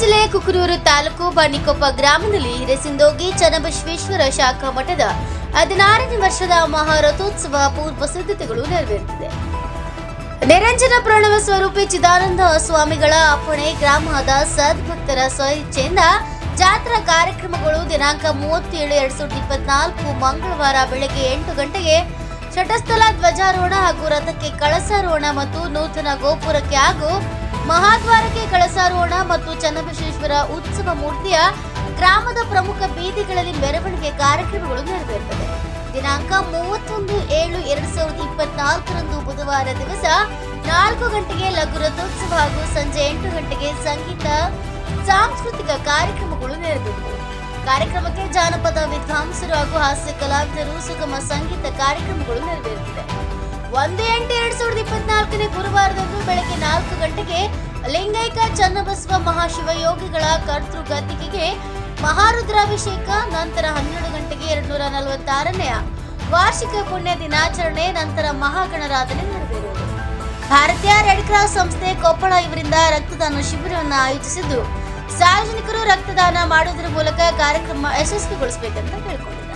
ಜಿಲ್ಲೆಯ ಕುಕನೂರು ತಾಲೂಕು ಬನ್ನಿಕೊಪ್ಪ ಗ್ರಾಮದಲ್ಲಿ ಹಿರೇಸಿಂದೋಗಿ ಚನ್ನಬಸವೇಶ್ವರ ಶಾಖಾ ಮಠದ ಹದಿನಾರನೇ ವರ್ಷದ ಮಹಾರಥೋತ್ಸವ ಪೂರ್ವ ಸಿದ್ಧತೆಗಳು ನೆರವೇರುತ್ತಿದೆ ನಿರಂಜನ ಪ್ರಣವ ಸ್ವರೂಪಿ ಚಿದಾನಂದ ಸ್ವಾಮಿಗಳ ಅಪ್ಪಣೆ, ಗ್ರಾಮದ ಸದ್ಭಕ್ತರ ಸ್ವಇಚ್ಛೆಯಿಂದ ಜಾತ್ರಾ ಕಾರ್ಯಕ್ರಮಗಳು ದಿನಾಂಕ ಮೂವತ್ತೇಳು ಎರಡ್ ಸಾವಿರದ ಇಪ್ಪತ್ನಾಲ್ಕು ಮಂಗಳವಾರ ಬೆಳಗ್ಗೆ ಎಂಟು ಗಂಟೆಗೆ ಶಟಸ್ಥಲ ಧ್ವಜಾರೋಹಣ ಹಾಗೂ ರಥಕ್ಕೆ ಕಳಸಾರೋಹಣ ಮತ್ತು ನೂತನ ಗೋಪುರಕ್ಕೆ ಹಾಗೂ ಮಹಾದ್ವಾರಕ್ಕೆ ಕಳಸಾರೋಹಣ ಮತ್ತು ಚನ್ನಬಸವೇಶ್ವರ ಉತ್ಸವ ಮೂರ್ತಿಯ ಗ್ರಾಮದ ಪ್ರಮುಖ ಬೀದಿಗಳಲ್ಲಿ ಮೆರವಣಿಗೆ ಕಾರ್ಯಕ್ರಮಗಳು ನೆರವೇರುತ್ತದೆ ದಿನಾಂಕ ಮೂವತ್ತೊಂದು ಏಳು ಎರಡ್ ಸಾವಿರದ ಇಪ್ಪತ್ನಾಲ್ಕರಂದು ಬುಧವಾರ ದಿವಸ ನಾಲ್ಕು ಗಂಟೆಗೆ ಲಘು ರಥೋತ್ಸವ ಹಾಗೂ ಸಂಜೆ ಎಂಟು ಗಂಟೆಗೆ ಸಂಗೀತ, ಸಾಂಸ್ಕೃತಿಕ ಕಾರ್ಯಕ್ರಮಗಳು ನೆರವೇರಿದವು ಕಾರ್ಯಕ್ರಮಕ್ಕೆ ಜಾನಪದ, ವಿದ್ವಾಂಸರು ಹಾಗೂ ಹಾಸ್ಯ ಕಲಾವಿದರು ಸುಗಮ ಸಂಗೀತ ಕಾರ್ಯಕ್ರಮಗಳು ನೆರವೇರುತ್ತಿದೆ ಒಂದು ಎಂಟು ಎರಡ್ ಸಾವಿರದ ಇಪ್ಪತ್ನಾಲ್ಕನೇ ಗುರುವಾರದಂದು ಬೆಳಗ್ಗೆ ನಾಲ್ಕು ಗಂಟೆಗೆ ಲಿಂಗೈಕ ಚನ್ನಬಸವ ಮಹಾಶಿವಯೋಗಿಗಳ ಕರ್ತೃಗದ್ದಿಗೆಗೆ ಮಹಾರುದ್ರಾಭಿಷೇಕ, ನಂತರ ಹನ್ನೆರಡು ಗಂಟೆಗೆ ಎರಡ್ನೂರ ನಲವತ್ತಾರನೆಯ ವಾರ್ಷಿಕ ಪುಣ್ಯ ದಿನಾಚರಣೆ, ನಂತರ ಮಹಾಗಣರಾಧನೆ ನಡೆದಿರುವುದು ಭಾರತೀಯ ರೆಡ್ ಕ್ರಾಸ್ ಸಂಸ್ಥೆ ಕೊಪ್ಪಳ ಇವರಿಂದ ರಕ್ತದಾನ ಶಿಬಿರವನ್ನು ಆಯೋಜಿಸಿದ್ದು. ಸಾರ್ವಜನಿಕರು ರಕ್ತದಾನ ಮಾಡುವುದರ ಮೂಲಕ ಕಾರ್ಯಕ್ರಮ ಯಶಸ್ವಿಗೊಳಿಸಬೇಕಂತ ಕೇಳಿಕೊಂಡಿದ್ದಾರೆ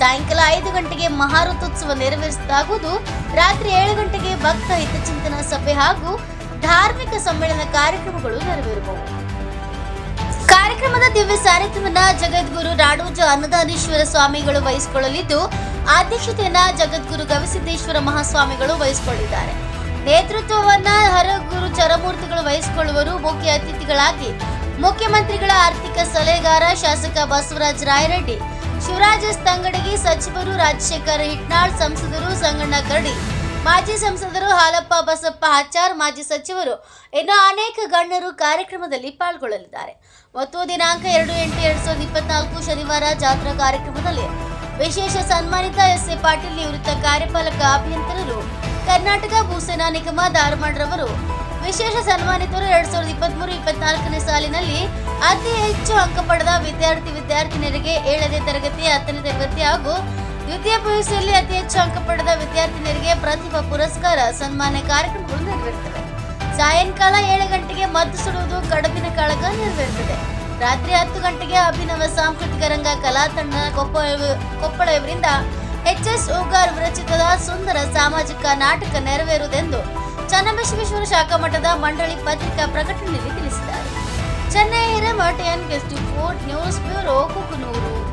ಸಾಯಂಕಾಲ ಐದು ಗಂಟೆಗೆ ಮಹಾರಥೋತ್ಸವ ನೆರವೇರಿಸಲಾಗುವುದು ರಾತ್ರಿ ಏಳು ಗಂಟೆಗೆ ಭಕ್ತ ಹಿತಚಿಂತನ ಸಭೆ ಹಾಗೂ ಧಾರ್ಮಿಕ ಸಮ್ಮೇಳನ ಕಾರ್ಯಕ್ರಮಗಳು ನೆರವೇರುವವು ಕಾರ್ಯಕ್ರಮದ ದಿವ್ಯ ಸಾರಥ್ಯವನ್ನು ಜಗದ್ಗುರು ರಾಡೋಜ ಅನ್ನದಾನೇಶ್ವರ ಸ್ವಾಮಿಗಳು ವಹಿಸಿಕೊಳ್ಳಲಿದ್ದು, ಅಧ್ಯಕ್ಷತೆಯನ್ನ ಜಗದ್ಗುರು ಗವಿಸಿದ್ದೇಶ್ವರ ಮಹಾಸ್ವಾಮಿಗಳು ವಹಿಸಿಕೊಂಡಿದ್ದಾರೆ. ನೇತೃತ್ವವನ್ನ ಹರಗುರು ಚರಮೂರ್ತಿಗಳು ವಹಿಸಿಕೊಳ್ಳುವರು ಮುಖ್ಯ ಅತಿಥಿಗಳಾಗಿ ಮುಖ್ಯಮಂತ್ರಿಗಳ ಆರ್ಥಿಕ ಸಲಹೆಗಾರ ಶಾಸಕ ಬಸವರಾಜ ರಾಯರೆಡ್ಡಿ ಶಿವರಾಜ ತಂಗಡಗಿ ಸಚಿವರು ರಾಜಶೇಖರ್ ಹಿಟ್ನಾಳ್ ಸಂಸದರು ಸಂಗಣ್ಣ ಕರಡಿ, ಮಾಜಿ ಸಂಸದರು ಹಾಲಪ್ಪ ಬಸಪ್ಪ ಆಚಾರ್, ಮಾಜಿ ಸಚಿವರು ಇನ್ನು ಅನೇಕ ಗಣ್ಯರು ಕಾರ್ಯಕ್ರಮದಲ್ಲಿ ಪಾಲ್ಗೊಳ್ಳಲಿದ್ದಾರೆ. ಮತ್ತು ದಿನಾಂಕ ಎರಡು ಎಂಟು ಎರಡ್ ಸಾವಿರದ ಇಪ್ಪತ್ನಾಲ್ಕು ಶನಿವಾರ ಜಾತ್ರಾ ಕಾರ್ಯಕ್ರಮದಲ್ಲಿ ವಿಶೇಷ ಸನ್ಮಾನಿತ ಎಸ್ ಎ ಪಾಟೀಲ್ ನಿವೃತ್ತ ಕಾರ್ಯಪಾಲಕ ಅಭಿಯಂತರರು, ಕರ್ನಾಟಕ ಭೂಸೇನಾ ನಿಗಮ ಧಾರವಾಡರವರು ವಿಶೇಷ ಸನ್ಮಾನಿತರು ಎರಡ್ ಸಾವಿರದ ಇಪ್ಪತ್ಮೂರು, ಇಪ್ಪತ್ನಾಲ್ಕನೇ ಸಾಲಿನಲ್ಲಿ ಅತಿ ಹೆಚ್ಚು ಅಂಕ ಪಡೆದ ವಿದ್ಯಾರ್ಥಿ ವಿದ್ಯಾರ್ಥಿನಿಯರಿಗೆ ಏಳನೇ ತರಗತಿ, ಹತ್ತನೇ ತರಗತಿ ಹಾಗೂ ದ್ವಿತೀಯ ಪಿಯುಸಿಯಲ್ಲಿ ಅತಿ ಹೆಚ್ಚು ಅಂಕ ಪಡೆದ ವಿದ್ಯಾರ್ಥಿನಿಯರಿಗೆ ಪ್ರತಿಭಾ ಪುರಸ್ಕಾರ ಸನ್ಮಾನ ಕಾರ್ಯಕ್ರಮಗಳು ನೆರವೇರುತ್ತವೆ. ಸಾಯಂಕಾಲ ಏಳು ಗಂಟೆಗೆ ಮದ್ದು ಸುಡುವುದು ಕಡುಬಿನ ಕಾಳಗ ನೆರವೇರುತ್ತದೆ. ರಾತ್ರಿ ಹತ್ತು ಗಂಟೆಗೆ ಅಭಿನವ ಸಾಂಸ್ಕೃತಿಕ ರಂಗ ಕಲಾ ತಂಡ ಕೊಪ್ಪ ಕೊಪ್ಪಳ ಇವರಿಂದ ಎಚ್ ಎಸ್ ಓಗಾರ್ ವಿರಚಿತದ ಸುಂದರ ಸಾಮಾಜಿಕ ನಾಟಕ ನೆರವೇರುವುದೆಂದು ಚನ್ನಬಸವೇಶ್ವರ ಶಾಖಾ ಮಠದ ಮಂಡಳಿ ಪತ್ರಿಕಾ ಪ್ರಕಟಣೆಯಲ್ಲಿ ತಿಳಿಸಿದ್ದಾರೆ. Chennai Hiremath N guest news bureau Kukanur.